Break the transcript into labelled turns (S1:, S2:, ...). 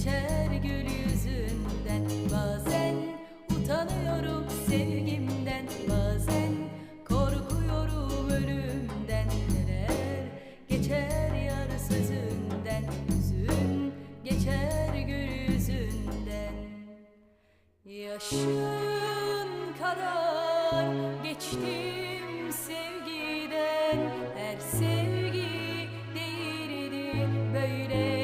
S1: geçer gül yüzünden. Bazen utanıyorum sevgimden Bazen korkuyorum ölümden. Neler geçer yar sözünden Üzüm geçer gül yüzünden. Yaşın kadar geçtim sevgiden. Her sevgi değildi böyle